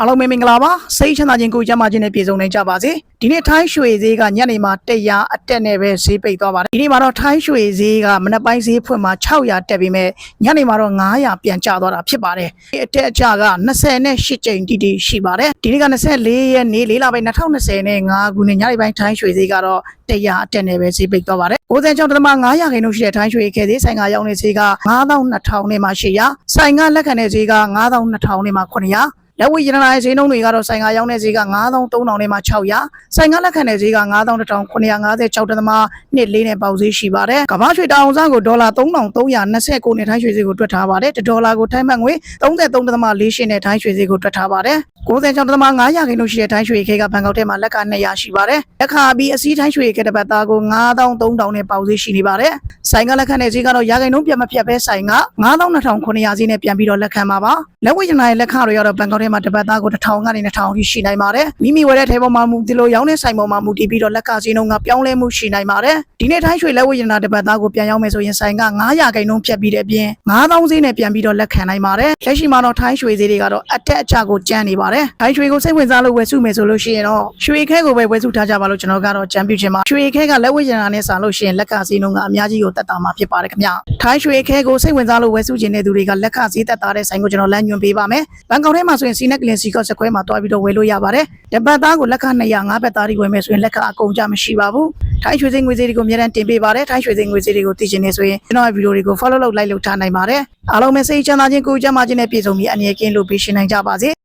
အားလုံးပဲမင်္ဂလာပါစိတ်ချမ်းသာခြင်းကိုယ်ကျန်းမာခြင်းနဲ့ပြည့်စုံနိုင်ကြပါစေဒီနေ့ထိုင်းရွှေဈေးကညနေမှာ100အတက်နဲ့ပဲဈေးပိတ်သွားပါတယ်ဒီနေ့မှာတော့ထိုင်းရွှေဈေးကမနက်ပိုင်းဈေးဖွင့်မှာ600တက်ပြီးမဲ့ညနေမှာတော့900ပြန်ကျသွားတာဖြစ်ပါတယ်ဒီအတက်အကျက28ကြိမ်တိတိရှိပါတယ်ဒီနေ့က24ရက်နေ့၄လပိုင်း2020နဲ့5ခုနှစ်ညနေပိုင်းထိုင်းရွှေဈေးကတော့100အတက်နဲ့ပဲဈေးပိတ်သွားပါတယ်60ကျောင်းတသမ900ခိုင်နှုန်းရှိတဲ့ထိုင်းရွှေခဲဈေးဆိုင်ကရောင်းနေဈေးက9200နဲ့မှ800ဆိုင်ကလက်ခံတဲ့ဈေးက9200နဲ့မှ900 လက်ဝဲရတနာရဲ့ဈေးနှုန်းတွေကတော့ဆိုင်ကရောင်းတဲ့ဈေးက9300နဲ့မှ600ဆိုင်ကလက်ခံတဲ့ဈေးက9950ကျောက်တသမနှစ်လေးနဲ့ပေါက်ဈေးရှိပါတယ်ကမ္ဘာရွှေတောင်စားကိုဒေါ်လာ3329နဲ့ထိုင်းရွှေဈေးကိုတွက်ထားပါတယ်1ဒေါ်လာကိုထိုင်းဘတ်ငွေ33.48နဲ့ထိုင်းရွှေဈေးကိုတွက်ထားပါတယ် 90ကျောက်တသမ900ခိုင်နှုန်းရှိတဲ့ထိုင်းရွှေခဲကဘန်ကောက်ထဲမှာလက်က200ရှိပါတယ်လက်ခါပြီးအစည်းထိုင်းရွှေခဲတစ်ပတ်သားကို9300နဲ့ပေါက်ဈေးရှိနေပါတယ်ဆိုင်ကလက်ခံတဲ့ဈေးကတော့ရာခိုင်နှုန်းပြတ်မဖြတ်ပဲဆိုင်က9200ဈေးနဲ့ပြန်ပြီးတော့လက်ခံပါပါလက်ဝဲရတနာရဲ့လက်ခတွေကတော့ဘန်ကောက်ထဲမှာတစ်ပတ်သားကို1000ကနေ2000ထိရှိနိုင်ပါတယ်မိမိဝယ်တဲ့ထဲပေါ်မှာမူဒီလိုရောင်းတဲ့ဆိုင်ပေါ်မှာမူတည်ပြီးတော့လက်ကဈေးနှုန်းကပြောင်းလဲမှုရှိနိုင်ပါတယ်ဒီနေ့ထိုင်းရွှေလက်ဝဲရတနာတစ်ပတ်သားကိုပြန်ရောင်းမယ်ဆိုရင်ဆိုင်က900ခိုင်နှုန်းဖြတ်ပြီးတဲ့အပြင်9000ဈေးနဲ့ပြန်ပြီးတော့လက်ခံနိုင်ပါတယ်လက်ရှိမှာတော့ထိုင်းရွှေဈေးတွေကတော့အတက်အကျကိုကျန်းနေပါတယ်ထိုင်းရွှေကိုစိတ်ဝင်စားလို့ဝယ်စုမယ်ဆိုလို့ရှိရင်တော့ရွှေခဲကိုပဲဝယ်စုထားကြပါလို့ကျွန်တော်ကတော့ကြံပြုချင်ပါရွှေခဲကလက်ဝဲရတနာနဲ့စာလို့ရှိရင်လက်ကဈေးနှုန်းကအများကြီးကိုတက်တာမှာဖြစ်ပါတယ်ခင်ဗျထိုင်းရွှေခဲကိုစိတ်ဝင်စားလို့ဝယ်စုချင်တဲ့သူတွေကလက်ခဈေးတက်တာတဲ့ဆိုင်ကိုကျွန်တော်လမ်းညွှန်ပေးပါမယ်ဘန်ကောက်ထဲမှာဆိုရင်စီနက်ကလင်စီကော့စခွဲမှာတွားပြီးတော့ဝယ်လို့ရပါတယ်တပတ်သားကိုလက်ခ200 5ဘတ်သားတွေဝယ်မယ်ဆိုရင်လက်ခအကုန်ကြမရှိပါဘူးထိုင်းရွှေစိငွေဈေးတွေကိုအများတန်းတင်ပေးပါတယ်ထိုင်းရွှေစိငွေဈေးတွေကိုသိချင်နေဆိုရင်ကျွန်တော်ရဲ့ဗီဒီယိုတွေကို follow လုပ် like လုပ်ထားနိုင်ပါတယ်အားလုံးပဲစိတ်ချမ်းသာခြင်းကိုယ်ကျန်းမာခြင်းနဲ့ပြည့်စုံပြီးအနေနဲ့ကင်းလို့ပေးရှင်နိုင်ကြပါစေ